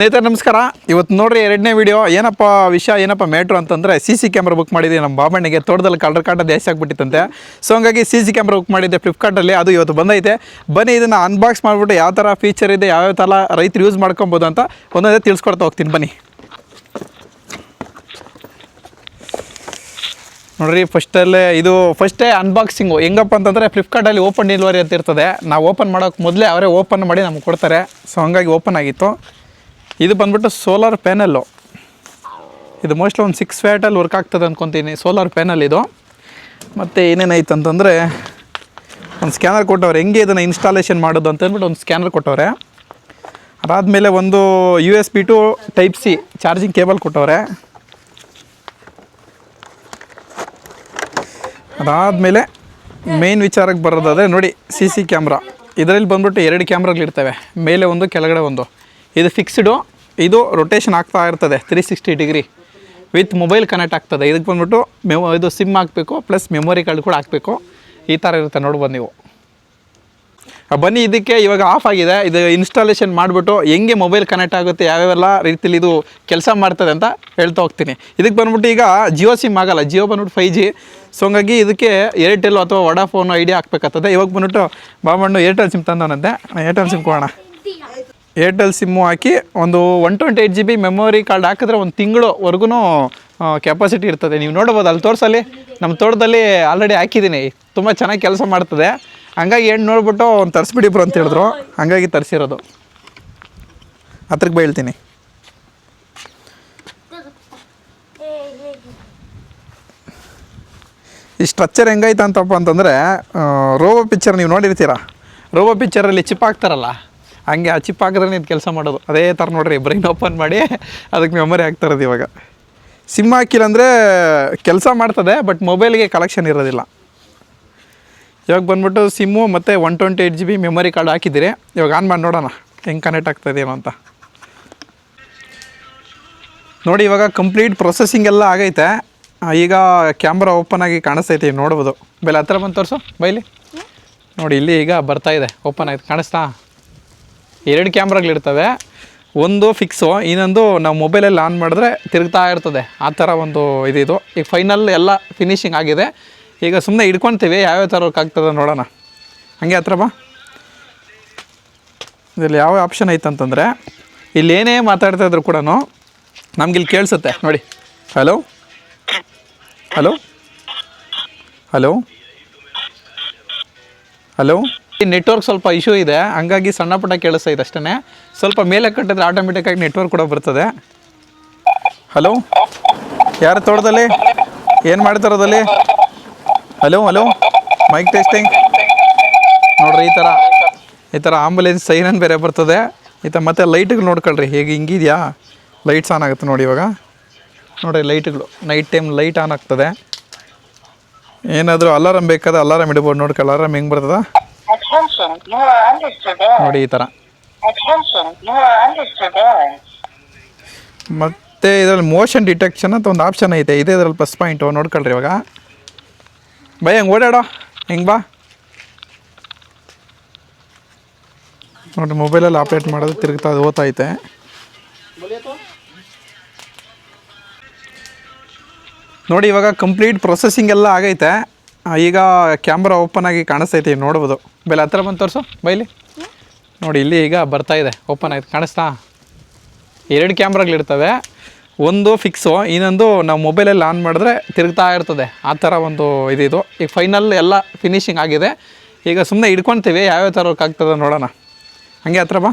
ಸ್ನೇಹಿತರೆ, ನಮಸ್ಕಾರ. ಇವತ್ತು ನೋಡ್ರಿ ಎರಡನೇ ವಿಡಿಯೋ ಏನಪ್ಪ ವಿಷಯ, ಏನಪ್ಪ ಮ್ಯಾಟ್ರು ಅಂತಂದರೆ ಸಿ ಸಿ ಕ್ಯಾಮ್ರಾ ಬುಕ್ ಮಾಡಿದ್ದೆ ನಮ್ಮ ಬಾಬಣ್ಣಿಗೆ. ತೋಟದಲ್ಲಿ ಕಳ್ಳರ್ ಕಾಟ ಜಾಸ್ತಿ ಆಗಿಬಿಟ್ಟಿತ್ತಂತೆ. ಸೊ ಹಂಗಾಗಿ ಸಿ ಸಿ ಕ್ಯಾಮ್ರಾ ಬುಕ್ ಮಾಡಿದ್ದೆ ಫ್ಲಿಪ್ಕಾರ್ಟಲ್ಲಿ ಅದು ಇವತ್ತು ಬಂದೈತೆ. ಬನ್ನಿ, ಇದನ್ನು ಅನ್ಬಾಕ್ಸ್ ಮಾಡಿಬಿಟ್ಟು ಯಾವ ಥರ ಫೀಚರ್ ಇದೆ ಯಾವ್ಯಾವ ಥರ ರೈತರು ಯೂಸ್ ಮಾಡ್ಕೊಬೋದು ಅಂತ ಒಂದೊಂದೇ ತಿಳಿಸ್ಕೊಡ್ತಾ ಹೋಗ್ತೀನಿ. ಬನ್ನಿ. ನೋಡ್ರಿ ಫಸ್ಟಲ್ಲೇ ಇದು ಫಸ್ಟೇ ಅನ್ಬಾಕ್ಸಿಂಗು ಹೆಂಗಪ್ಪ ಅಂತಂದರೆ ಫ್ಲಿಪ್ಕಾರ್ಟಲ್ಲಿ ಓಪನ್ ಡೆಲಿವರಿ ಅಂತ ಇರ್ತದೆ. ನಾವು ಓಪನ್ ಮಾಡೋಕ್ಕೆ ಮೊದಲೇ ಅವರೇ ಓಪನ್ ಮಾಡಿ ನಮ್ಗೆ ಕೊಡ್ತಾರೆ. ಸೊ ಹಂಗಾಗಿ ಓಪನ್ ಆಗಿತ್ತು. ಇದು ಬಂದ್ಬಿಟ್ಟು ಸೋಲಾರ್ ಪ್ಯಾನಲ್ಲು. ಇದು ಮೋಸ್ಟ್ಲಿ ಒಂದು ಸಿಕ್ಸ್ ಫ್ಯಾಟಲ್ಲಿ ವರ್ಕ್ ಆಗ್ತದೆ ಅಂದ್ಕೊತೀನಿ ಸೋಲಾರ್ ಪ್ಯಾನಲ್ ಇದು. ಮತ್ತು ಏನೇನಾಯ್ತು ಅಂತಂದರೆ, ಒಂದು ಸ್ಕ್ಯಾನರ್ ಕೊಟ್ಟವ್ರೆ. ಹೆಂಗೆ ಇದನ್ನು ಇನ್ಸ್ಟಾಲೇಷನ್ ಮಾಡೋದು ಅಂತ ಅಂದ್ಬಿಟ್ಟು ಒಂದು ಸ್ಕ್ಯಾನರ್ ಕೊಟ್ಟವ್ರೆ. ಅದಾದಮೇಲೆ ಒಂದು U S B to type C charging cable ಕೊಟ್ಟವ್ರೆ. ಅದಾದಮೇಲೆ ಮೇನ್ ವಿಚಾರಕ್ಕೆ ಬರೋದಾದರೆ ನೋಡಿ ಸಿ ಸಿ ಕ್ಯಾಮ್ರಾ ಇದರಲ್ಲಿ ಬಂದ್ಬಿಟ್ಟು ಎರಡು ಕ್ಯಾಮ್ರಾಗಳಿರ್ತವೆ ಮೇಲೆ ಒಂದು, ಕೆಳಗಡೆ ಒಂದು. ಇದು ಫಿಕ್ಸ್ಡು ಇದು ರೊಟೇಷನ್ ಆಗ್ತಾ ಇರ್ತದೆ three sixty degree with mobile connect ಆಗ್ತದೆ. ಇದಕ್ಕೆ ಬಂದ್ಬಿಟ್ಟು ಮೆಮೊ ಇದು ಸಿಮ್ ಹಾಕಬೇಕು ಪ್ಲಸ್ ಮೆಮೊರಿ ಕಾರ್ಡ್ ಕೂಡ ಹಾಕಬೇಕು. ಈ ಥರ ಇರುತ್ತೆ, ನೋಡ್ಬೋದು ನೀವು. ಬನ್ನಿ, ಇದಕ್ಕೆ ಇವಾಗ ಆಫ್ ಆಗಿದೆ. ಇದು ಇನ್ಸ್ಟಾಲೇಷನ್ ಮಾಡಿಬಿಟ್ಟು ಹೆಂಗೆ ಮೊಬೈಲ್ ಕನೆಕ್ಟ್ ಆಗುತ್ತೆ, ಯಾವ್ಯಾವೆಲ್ಲ ರೀತಿಲಿ ಇದು ಕೆಲಸ ಮಾಡ್ತದೆ ಅಂತ ಹೇಳ್ತಾ ಹೋಗ್ತೀನಿ. ಇದಕ್ಕೆ ಬಂದ್ಬಿಟ್ಟು ಈಗ ಜಿಯೋ ಸಿಮ್ ಆಗಲ್ಲ. ಜಿಯೋ ಬಂದ್ಬಿಟ್ಟು ಫೈ ಜಿ ಸೊ ಹಂಗಾಗಿ ಇದಕ್ಕೆ ಏರ್ಟೆಲ್ ಅಥವಾ ವಡಾಫೋನ್ ಐಡಿಯಾ ಹಾಕ್ಬೇಕಾಗ್ತದೆ. ಇವಾಗ ಬಂದ್ಬಿಟ್ಟು ಬಾಬಣ್ಣು ಏರ್ಟೆಲ್ ಸಿಮ್ ತಂದವನಂತೆ. ಏರ್ಟೆಲ್ ಸಿಮ್ ಕೊಡೋಣ. ಏರ್ಟೆಲ್ ಸಿಮ್ಮು ಹಾಕಿ ಒಂದು one twenty eight G B memory card ಹಾಕಿದ್ರೆ ಒಂದು ತಿಂಗಳವರೆಗೂ ಕೆಪಾಸಿಟಿ ಇರ್ತದೆ. ನೀವು ನೋಡ್ಬೋದು, ಅಲ್ಲಿ ತೋರಿಸಲ್ಲಿ ನಮ್ಮ ತೋಟದಲ್ಲಿ ಆಲ್ರೆಡಿ ಹಾಕಿದ್ದೀನಿ. ತುಂಬ ಚೆನ್ನಾಗಿ ಕೆಲಸ ಮಾಡ್ತದೆ. ಹಂಗಾಗಿ ಹೆಣ್ಣು ನೋಡ್ಬಿಟ್ಟು ಒಂದು ತರಿಸ್ಬಿಡಿ ಬ್ರೋ ಅಂತ ಹೇಳಿದ್ರು. ಹಂಗಾಗಿ ತರಿಸಿರೋದು. ಹತ್ರಕ್ಕೆ ಬೀಳ್ತೀನಿ ಈ ಸ್ಟ್ರಕ್ಚರ್ ಹೆಂಗೈತೆ ಅಂತಪ್ಪ ಅಂತಂದರೆ ರೋಬೋ ಪಿಕ್ಚರ್ ನೀವು ನೋಡಿರ್ತೀರಾ? ರೋಬೋ ಪಿಕ್ಚರಲ್ಲಿ ಚಿಪ್ ಹಾಕ್ತಾರಲ್ಲ. ಹಂಗೆ ಆ ಚಿಪ್ ಹಾಕಿದ್ರೆ ಇದು ಕೆಲಸ ಮಾಡೋದು. ಅದೇ ಥರ ನೋಡ್ರಿ ಬ್ರೈನ್ ಓಪನ್ ಮಾಡಿ ಅದಕ್ಕೆ ಮೆಮೊರಿ ಹಾಕ್ತಾರದು ಇವಾಗ. ಸಿಮ್ ಹಾಕಿಲ್ಲ ಅಂದರೆ ಕೆಲಸ ಮಾಡ್ತದೆ ಬಟ್ ಮೊಬೈಲ್ಗೆ ಕಲೆಕ್ಷನ್ ಇರೋದಿಲ್ಲ. ಇವಾಗ ಬಂದ್ಬಿಟ್ಟು ಸಿಮ್ಮು ಮತ್ತು one twenty eight G B memory card ಹಾಕಿದ್ದೀರಿ. ಇವಾಗ ಆನ್ ಮಾಡಿ ನೋಡೋಣ, ಹೆಂಗೆ ಕನೆಕ್ಟ್ ಆಗ್ತದೇನೋ ಅಂತ. ನೋಡಿ, ಇವಾಗ ಕಂಪ್ಲೀಟ್ ಪ್ರೊಸೆಸಿಂಗ್ ಎಲ್ಲ ಆಗೈತೆ. ಈಗ ಕ್ಯಾಮ್ರಾ ಓಪನ್ ಆಗಿ ಕಾಣಿಸ್ತೈತೆ ನೋಡ್ಬೋದು. ಬೆಲೆ ಹತ್ರ ಬಂದು ತೋರಿಸು, ಬೈಲಿ. ನೋಡಿ, ಇಲ್ಲಿ ಈಗ ಬರ್ತಾ ಇದೆ ಓಪನ್ ಆಯ್ತು. ಕಾಣಿಸ್ತಾ? ಎರಡು ಕ್ಯಾಮ್ರಾಗಳಿರ್ತವೆ. ಒಂದು ಫಿಕ್ಸು ಇನ್ನೊಂದು ನಾವು ಮೊಬೈಲಲ್ಲಿ ಆನ್ ಮಾಡಿದ್ರೆ ತಿರುಗ್ತಾ ಇರ್ತದೆ. ಆ ಥರ ಒಂದು ಇದಿದು. ಈಗ ಫೈನಲ್ ಎಲ್ಲ ಫಿನಿಶಿಂಗ್ ಆಗಿದೆ. ಈಗ ಸುಮ್ಮನೆ ಇಟ್ಕೊತೀವಿ ಯಾವ್ಯಾವ ಥರ ಆಗ್ತದೆ ನೋಡೋಣ. ಹಂಗೆ ಹತ್ರ ಬಾ. ಇದರಲ್ಲಿ ಯಾವ ಆಪ್ಷನ್ ಐತಂತಂದರೆ ಇಲ್ಲಿ ಏನೇ ಮಾತಾಡ್ತಾ ಇದ್ರು ಕೂಡ ಇಲ್ಲಿ ಕೇಳಿಸುತ್ತೆ. ನೋಡಿ. Hello hello hello hello network ಸ್ವಲ್ಪ ಇಶ್ಯೂ ಇದೆ. ಹಂಗಾಗಿ ಸಣ್ಣ ಪುಟ್ಟ ಕೇಳಿಸ್ತಾ ಇದೆ ಅಷ್ಟೇ ಸ್ವಲ್ಪ ಮೇಲೆ ಕಟ್ಟಿದ್ರೆ ಆಟೋಮೆಟಿಕ್ಕಾಗಿ ನೆಟ್ವರ್ಕ್ ಕೂಡ ಬರ್ತದೆ. ಹಲೋ ಯಾರು ತೋಟದಲ್ಲಿ? ಏನು ಮಾಡ್ತಾರದಲ್ಲಿ? ಹಲೋ ಹಲೋ ಮೈಕ್ ಟೆಸ್ಟಿಂಗ್ ನೋಡ್ರಿ, ಈ ಥರ ಈ ಥರ ಆಂಬುಲೆನ್ಸ್ ಸೈರನ್ ಬೇರೆ ಬರ್ತದೆ. ಈ ಥರ ಮತ್ತೆ ಲೈಟ್ಗಳು ನೋಡ್ಕೊಳ್ರಿ. ಹೇಗೆ, ಹಿಂಗಿದೆಯಾ? ಲೈಟ್ಸ್ ಆನ್ ಆಗುತ್ತೆ ನೋಡಿ ಇವಾಗ. ನೋಡಿರಿ ಲೈಟ್ಗಳು ನೈಟ್ ಟೈಮ್ ಲೈಟ್ ಆನ್ ಆಗ್ತದೆ. ಏನಾದರೂ ಅಲಾರಮ್ ಬೇಕಾದ್ರೆ ಅಲಾರಮ್ ಇಡ್ಬೋದು. ನೋಡ್ಕೊಳ್ಳಿ ಅಲಾರಾಮ್ ಹೆಂಗೆ ಬರ್ತದ? ನೋಡಿ ಈ ಥರ. ಮತ್ತು ಇದರಲ್ಲಿ ಮೋಷನ್ ಡಿಟೆಕ್ಷನ್ ಅಂತ ಒಂದು ಆಪ್ಷನ್ ಐತೆ. ಇದೆ ಇದರಲ್ಲಿ ಪ್ಲಸ್ ಪಾಯಿಂಟು ನೋಡ್ಕೊಳ್ರಿ ಇವಾಗ. ಬೈ, ಹಂಗೆ ಓಡಾಡೋ. ಹೆಂಗೆ ಬಾ. ನೋಡಿ ಮೊಬೈಲಲ್ಲಿ ಆಪ್ರೇಟ್ ಮಾಡೋದು ತಿರುಗ್ತಾ ಅದು ಓದ್ತೈತೆ ನೋಡಿ ಇವಾಗ ಕಂಪ್ಲೀಟ್ ಪ್ರೊಸೆಸಿಂಗ್ ಎಲ್ಲ ಆಗೈತೆ. ಈಗ ಕ್ಯಾಮ್ರಾ ಓಪನ್ ಆಗಿ ಕಾಣಿಸ್ತೈತಿ, ನೋಡ್ಬೋದು. ಬೆಲೆ ಹತ್ರ ಬಂದು ತೋರಿಸು, ಬೈಲಿ. ನೋಡಿ, ಇಲ್ಲಿ ಈಗ ಬರ್ತಾ ಇದೆ, ಓಪನ್ ಆಗಿದೆ ಕಾಣಿಸ್ತಾ? ಎರಡು ಕ್ಯಾಮ್ರಾಗಳಿರ್ತವೆ, ಒಂದು ಫಿಕ್ಸು ಇನ್ನೊಂದು ನಾವು ಮೊಬೈಲಲ್ಲಿ ಆನ್ ಮಾಡಿದ್ರೆ ತಿರುಗ್ತಾ ಇರ್ತದೆ, ಆ ಥರ ಒಂದು ಇದಿದು. ಈಗ ಫೈನಲ್ ಎಲ್ಲ ಫಿನಿಶಿಂಗ್ ಆಗಿದೆ. ಈಗ ಸುಮ್ಮನೆ ಹಿಡ್ಕೊತೀವಿ, ಯಾವ್ಯಾವ ಥರ ಆಗ್ತದೆ ನೋಡೋಣ. ಹಂಗೆ ಹತ್ರ ಬಾ.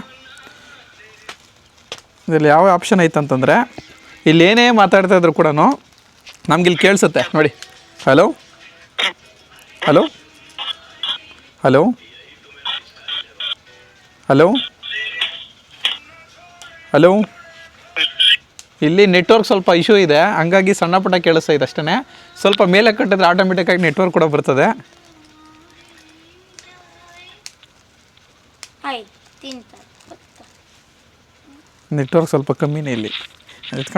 ಇದರಲ್ಲಿ ಯಾವ ಆಪ್ಷನ್ ಐತಂತಂದರೆ, ಇಲ್ಲಿ ಏನೇ ಮಾತಾಡ್ತಾ ಇದ್ರು ಕೂಡ ನಮ್ಗೆ ಇಲ್ಲಿ ಕೇಳಿಸುತ್ತೆ, ನೋಡಿ. Hello hello? Hello? Hello? Hello? ಇಲ್ಲಿ ನೆಟ್ವರ್ಕ್ ಸ್ವಲ್ಪ ಇಶ್ಯೂ ಇದೆ. ಹಂಗಾಗಿ ಸಣ್ಣ ಪುಟ್ಟ ಕೇಳಿಸ್ತಾ ಇದೆ ಅಷ್ಟೇ ಸ್ವಲ್ಪ ಮೇಲೆ ಕಟ್ಟಿದ್ರೆ ಆಟೋಮೆಟಿಕ್ಕಾಗಿ ನೆಟ್ವರ್ಕ್ ಕೂಡ ಬರ್ತದೆ. ನೆಟ್ವರ್ಕ್ ಸ್ವಲ್ಪ ಕಮ್ಮಿನೇ ಇಲ್ಲಿ. ಆಯ್ತು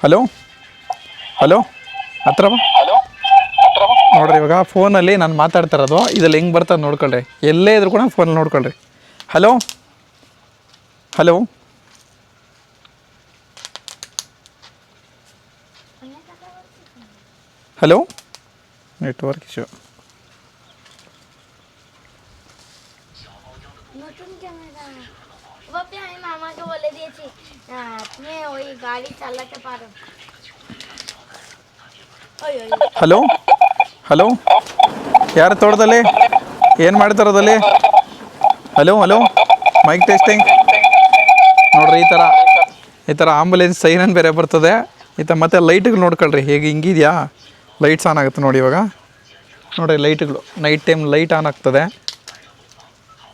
ಹಲೋ ಹಲೋ ಹತ್ರ ನೋಡ್ರಿ ಇವಾಗ ಫೋನಲ್ಲಿ ನಾನು ಮಾತಾಡ್ತಾ ಇರೋದು ಇದ್ರಲ್ಲಿ ಹೆಂಗೆ ಬರ್ತದೆ ನೋಡ್ಕೊಳ್ರಿ ಎಲ್ಲೇ ಇದ್ರು ಕೂಡ ಫೋನಲ್ಲಿ ನೋಡ್ಕೊಳ್ರಿ hello hello hello network issue বাপি আমি মামাকে বলে দিয়েছি আহ, তুমি ওই গাড়ি চালাতে পারো ওই ওই ಹಲೋ ಹಲೋ ಯಾರು ತೋಟದಲ್ಲಿ ಏನು ಮಾಡ್ತಾರದಲ್ಲಿ ಹಲೋ ಹಲೋ ಮೈಕ್ ಟೆಸ್ಟಿಂಗ್ ನೋಡ್ರಿ ಈ ಥರ ಈ ಥರ ಆಂಬುಲೆನ್ಸ್ ಸೈರನ್ ಬೇರೆ ಬರ್ತದೆ ಈ ಥರ ಮತ್ತೆ ಲೈಟ್ಗಳು ನೋಡ್ಕೊಳ್ರಿ ಹೇಗೆ ಹಿಂಗಿದೆಯಾ ಲೈಟ್ಸ್ ಆನ್ ಆಗುತ್ತೆ ನೋಡಿ ಇವಾಗ ನೋಡಿರಿ ಲೈಟ್ಗಳು ನೈಟ್ ಟೈಮ್ ಲೈಟ್ ಆನ್ ಆಗ್ತದೆ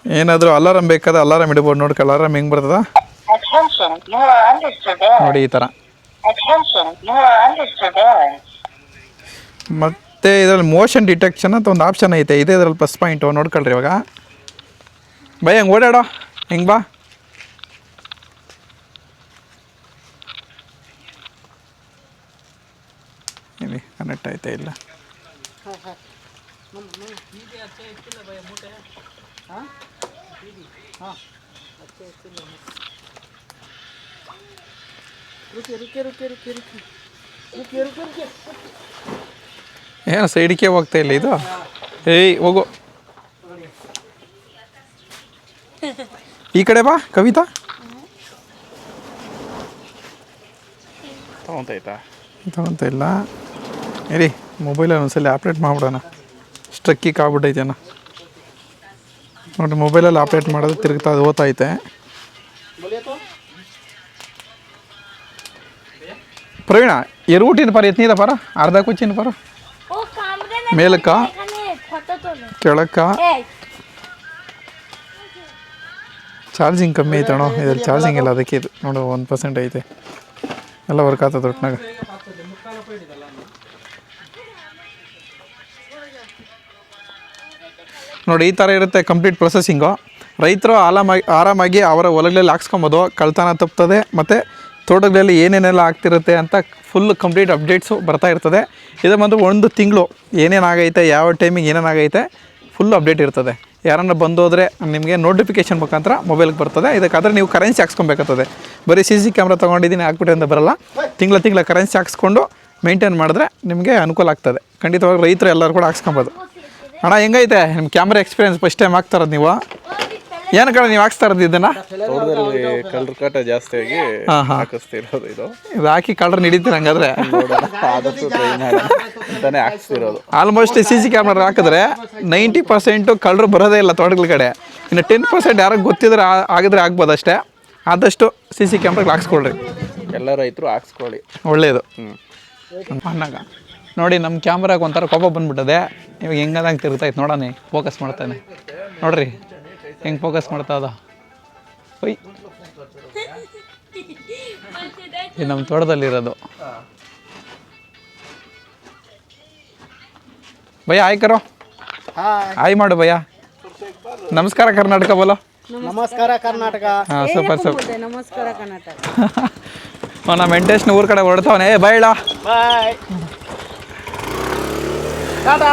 ಏನಾದರೂ ಅಲಾರಾಮ್ ಬೇಕಾದ ಅಲಾರಾಮ್ ಇಡ್ಬೋದು. ನೋಡ್ಕ ಅಲಾರಾಮ್ ಹೆಂಗ್ ಬರ್ತದ. ನೋಡಿ ಈ ಥರ ಮತ್ತೆ ಇದರಲ್ಲಿ ಮೋಷನ್ ಡಿಟೆಕ್ಷನ್ ಅಂತ ಒಂದು ಆಪ್ಷನ್ ಐತೆ. ಇದೆ ಇದ್ರಲ್ಲಿ ಪ್ಲಸ್ ಪಾಯಿಂಟು ನೋಡ್ಕೊಳ್ರಿ ಇವಾಗ. ಬೈ ಹಂಗೆ ಓಡಾಡೋ. ಹೆಂಗೆ ಬಾ. ಇಲ್ಲಿ ಕನೆಕ್ಟ್ ಆಯ್ತಾ ಇಲ್ಲ? ಏನು ಸೈಡಿಗೆ ಹೋಗ್ತಾ ಇಲ್ಲ ಇದು? ಏಯ್ ಹೋಗು. ಈ ಕಡೆ ಬಾ ಕವಿತಾ. ತಗೊಂತೈತಾ ತಗೊಂತ ಇಲ್ಲ. ಏರಿ ಮೊಬೈಲಲ್ಲಿ ಒಂದ್ಸಲ ಆಪ್ರೇಟ್ ಮಾಡ್ಬಿಡೋಣ. ಸ್ಟ್ರಕ್ಕಿಗೆ ಆಗ್ಬಿಟ್ಟೈತೇನ ನೋಡಿ ಮೊಬೈಲಲ್ಲಿ ಆಪ್ರೇಟ್ ಮಾಡೋದು ತಿರುಗ್ತಾ ಅದು ಓದ್ತೈತೆ ಪ್ರವೀಣ ಎರುಟಿನ ಪರ ಎತ್ನಿದ ಪರ ಅರ್ಧ ಕುಚ್ಚಿನ ಪರ ಮೇಲಕ್ಕ ಕೆಳಕ್ಕ ಚಾರ್ಜಿಂಗ್ ಕಮ್ಮಿ ಐತೆ ಅಣ್ಣ ಇದ್ರಲ್ಲಿ ಚಾರ್ಜಿಂಗ್ ಇಲ್ಲ ಅದಕ್ಕೆ ಇದು ನೋಡು ಒಂದು ಪರ್ಸೆಂಟ್ ಐತೆ ಎಲ್ಲ ವರ್ಕ್ ಆಗ್ತದೆ ಒಟ್ಟಿನಾಗ ನೋಡಿ, ಈ ಥರ ಇರುತ್ತೆ ಕಂಪ್ಲೀಟ್ ಪ್ರೊಸೆಸಿಂಗು ರೈತರು ಆರಾಮಾಗಿ ಆರಾಮಾಗಿ ಅವರ ಹೊಲಗಳಲ್ಲಿ ಹಾಕ್ಸ್ಕೊಬೋದು, ಕಳ್ತನ ತಪ್ಪುತ್ತದೆ, ಮತ್ತು ತೋಟಗಳಲ್ಲಿ ಏನೇನೆಲ್ಲ ಆಗ್ತಿರುತ್ತೆ ಅಂತ ಫುಲ್ ಕಂಪ್ಲೀಟ್ ಅಪ್ಡೇಟ್ಸು ಬರ್ತಾ ಇರ್ತದೆ. ಇದು ಬಂದು ಒಂದು ತಿಂಗಳು ಏನೇನಾಗೈತೆ ಯಾವ ಟೈಮಿಗೆ ಏನೇನಾಗೈತೆ ಫುಲ್ ಅಪ್ಡೇಟ್ ಇರ್ತದೆ. ಯಾರನ್ನ ಬಂದೋದ್ರೆ ನಿಮಗೆ ನೋಟಿಫಿಕೇಶನ್ ಮುಖಾಂತರ ಮೊಬೈಲ್ಗೆ ಬರ್ತದೆ. ಇದಕ್ಕಾದರೆ ನೀವು ಕರೆನ್ಸಿ ಹಾಕ್ಸ್ಕೊಬೇಕಾಗ್ತದೆ. ಬರೀ ಸಿ ಸಿ ಕ್ಯಾಮ್ರಾ ತೊಗೊಂಡಿದ್ದೀನಿ ಹಾಕ್ಬಿಟ್ಟೆ ಅಂತ ಬರಲ್ಲ. ತಿಂಗಳ ತಿಂಗಳ ಕರೆನ್ಸಿ ಹಾಕ್ಸ್ಕೊಂಡು ಮೇಂಟೈನ್ ಮಾಡಿದ್ರೆ ನಿಮಗೆ ಅನುಕೂಲ ಆಗ್ತದೆ. ಖಂಡಿತವಾಗಿ ರೈತರು ಎಲ್ಲರೂ ಕೂಡ ಹಾಕ್ಸ್ಕೊಬೋದು. ಅಣ್ಣ ಹೆಂಗೈತೆ? ನಿಮ್ಮ ಕ್ಯಾಮ್ರಾ ಎಕ್ಸ್ಪೀರಿಯನ್ಸ್ ಫಸ್ಟ್ ಟೈಮ್ ಹಾಕ್ತಾರದು ನೀವು? ಏನು ಕಡೆ ನೀವು ಹಾಕ್ಸ್ತಾ ಇರೋದು ಇದನ್ನು? ತೋಟದಲ್ಲಿ ಕಳ್ಳರ ಕಾಟ ಜಾಸ್ತಿ ಆಗಿ ಹಾಕಿಸ್ತಿರೋದು ಇದು. ಇದು ಹಾಕಿ ಕಲರ್ ನಡೀತೀರ ಹಂಗಾದ್ರೆ? ಆದಷ್ಟು ಟ್ರೈ ಮಾಡೋಣ. ಅಂತಾನೆ ಹಾಕ್ಸ್ತಿರೋದು. ಆಲ್ಮೋಸ್ಟ್ ಸಿ ಸಿ ಕ್ಯಾಮ್ರಾ ಹಾಕಿದ್ರೆ ನೈಂಟಿ ಪರ್ಸೆಂಟು ಕಳ್ಳರು ಬರೋದೇ ಇಲ್ಲ ತೋಟಗಳ ಕಡೆ. ಇನ್ನು ಟೆನ್ ಪರ್ಸೆಂಟ್ ಯಾರಿಗೆ ಗೊತ್ತಿದ್ರೆ ಆಗಿದ್ರೆ ಆಗ್ಬೋದು ಅಷ್ಟೇ. ಆದಷ್ಟು ಸಿ ಸಿ ಕ್ಯಾಮ್ರಾಗಳು ಹಾಕ್ಸ್ಕೊಳ್ರಿ. ಎಲ್ಲ ರೈತರು ಹಾಕ್ಸ್ಕೊಳ್ಳಿ. ಒಳ್ಳೆಯದು ಹ್ಞೂ ಅನ್ನಾಗ ನೋಡಿ ನಮ್ಮ ಕ್ಯಾಮ್ರಾಗೆ ಒಂಥರ ಕೋಪ ಬಂದ್ಬಿಟ್ಟದೆ. ಇವಾಗ ಹೆಂಗದಂಗೆ ತಿರುಗ್ತೈತೆ ನೋಡೋಣ ಫೋಕಸ್ ಮಾಡ್ತಾನೆ. ನೋಡ್ರಿ ಹೆಂಗೆ ಫೋಕಸ್ ಮಾಡ್ತಾ ಅದ. ಒಯ್ ಇದು ನಮ್ಮ ತೋಟದಲ್ಲಿರೋದು. ಭಯ ಆಯ್ ಕರೋ. ಆಯ್ ಮಾಡು ಭಯ ನಮಸ್ಕಾರ ಕರ್ನಾಟಕ ಬೋಲೋ. ನಮಸ್ಕಾರ ಕರ್ನಾಟಕ. ಹಾಂ ಸೂಪರ್ ಸೂಪರ್ ನಮಸ್ಕಾರ ಕರ್ನಾಟಕ. ನಮ್ಮ ವೆಂಕಟೇಶ್ನ ಊರ ಕಡೆ ಹೊರಡ್ತಾವನೆ. ಬೈಳ ಬಾಯ್. ಬಾಯ್ ಟಾಟಾ